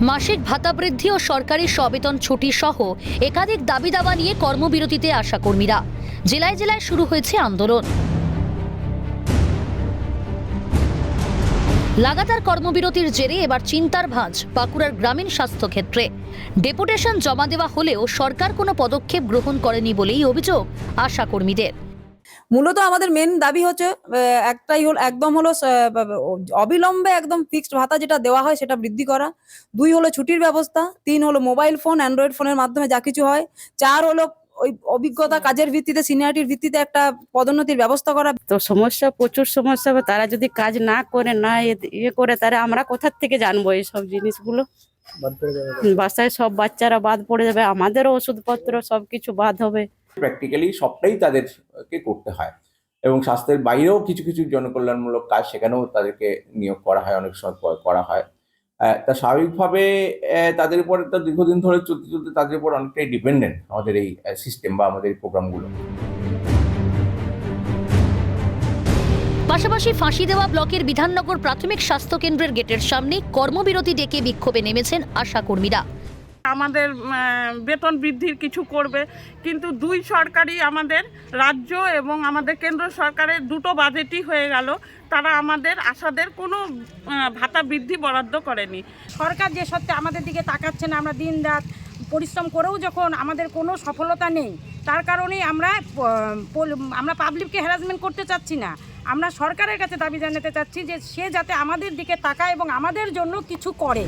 মাসিক ভাতা বৃদ্ধি ও সরকারি সবেতন ছুটি সহ একাধিক দাবি দাবা নিয়ে কর্মবিরতিতে আসা কর্মীরা জেলায় জেলায় শুরু হয়েছে আন্দোলন। লাগাতার কর্মবিরতির জেরে এবার চিন্তার ভাঁজ বাঁকুড়ার গ্রামীণ স্বাস্থ্য ক্ষেত্রে ডেপুটেশন জমা দেওয়া হলেও সরকার কোনো পদক্ষেপ গ্রহণ করেনি বলেই অভিযোগ আশা কর্মীদের মূলত আমাদের মেন দাবি হচ্ছে একটাই হল একদম হলো অবিলম্বে একদম ফিক্সড ভাতা যেটা দেওয়া হয় সেটা বৃদ্ধি করা। দুই হলো ছুটির ব্যবস্থা তিন হলো মোবাইল ফোন অ্যান্ড্রয়েড ফোনের মাধ্যমে যা কিছু হয়। চার হলো ওই অভিজ্ঞতা কাজের ভিত্তিতে সিনিয়রিটির ভিত্তিতে একটা পদোন্নতির ব্যবস্থা করা। তো সমস্যা প্রচুর সমস্যা হবে তারা যদি কাজ না করে না এ- ইয়ে করে তারা আমরা কোথার থেকে জানব এইসব জিনিসগুলো? বাসায় সব বাচ্চারা বাদ পড়ে যাবে আমাদেরও ওষুধপত্র সবকিছু বাদ হবে। প্র্যাকটিক্যালি সবটাই তাদেরকে করতে হয়। এবং স্বাস্থ্যের বাইরেও কিছু কিছু জনকল্যাণমূলক কাজ সেখানেও তাদেরকে নিয়োগ করা হয়, অনেক সময় করা হয়। তা স্বাভাবিকভাবে তাদের উপর, তো দীর্ঘদিন ধরে চলতে চলতে তাদের উপর অনেকটাই ডিপেন্ডেন্ট আমাদের এই সিস্টেম বা আমাদের এই প্রোগ্রামগুলো পাশাপাশি ফাঁসি দেওয়া ব্লকের বিধাননগর প্রাথমিক স্বাস্থ্য কেন্দ্রের গেটের সামনে কর্মবিরতি ডেকে বিক্ষোভে নেমেছেন আশা কর্মীরা আমাদের বেতন বৃদ্ধির কিছু করবে। কিন্তু দুই সরকারই আমাদের রাজ্য এবং আমাদের কেন্দ্র সরকারের দুটো বাজেটই হয়ে গেল। তারা আমাদের আশাদের কোনো ভাতা বৃদ্ধি বরাদ্দ করেনি। সরকার যে সত্যি আমাদের দিকে তাকাচ্ছে না, আমরা দিন রাত পরিশ্রম করেও যখন আমাদের কোনো সফলতা নেই, তার কারণেই আমরা আমরা পাবলিককে হ্যারাসমেন্ট করতে চাচ্ছি না। আমরা সরকারের কাছে দাবি জানাতে চাচ্ছি যে সে যাতে আমাদের দিকে তাকায় এবং আমাদের জন্য কিছু করে।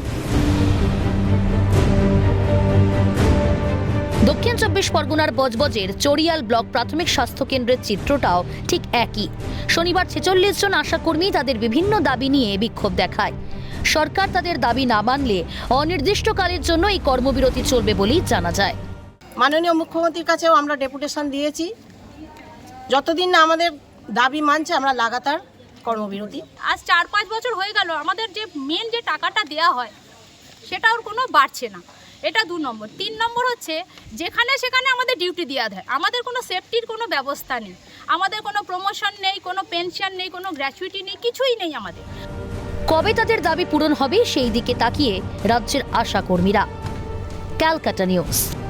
দক্ষিণ চব্বিশ পরগনার বজবজের চড়িয়াল ব্লক প্রাথমিক স্বাস্থ্য কেন্দ্রের চিত্রটাও ঠিক একই। শনিবার ছেচল্লিশ জন আশাকর্মী তাদের বিভিন্ন দাবি নিয়ে বিক্ষোভ দেখায়। সরকার তাদের দাবি না মানলে অনির্দিষ্টকালের জন্য এই কর্মবিরতি চলবে বলেই জানা যায়। মাননীয় মুখ্যমন্ত্রীর কাছেও আমরা ডেপুটেশন দিয়েছি। যতদিন না আমাদের দাবি মানছে আমরা লাগাতার কর্মবিরতি। আজ চার পাঁচ বছর হয়ে গেল আমাদের যে মেন যে টাকাটা দেয়া হয় সেটা ওর কোনো বাড়ছে না। এটা দু নম্বর। তিন নম্বর হচ্ছে, যেখানে সেখানে আমাদের ডিউটি দেওয়া দেয়। আমাদের কোনো সেফটির কোনো ব্যবস্থা নেই। আমাদের কোনো প্রমোশন নেই, কোনো পেনশন নেই, কোনো গ্র্যাচুইটি নেই, কিছুই নেই আমাদের। কবে তাদের দাবি পূরণ হবে সেই দিকে তাকিয়ে রাজ্যের আশা কর্মীরা ক্যালকাটা নিউজ।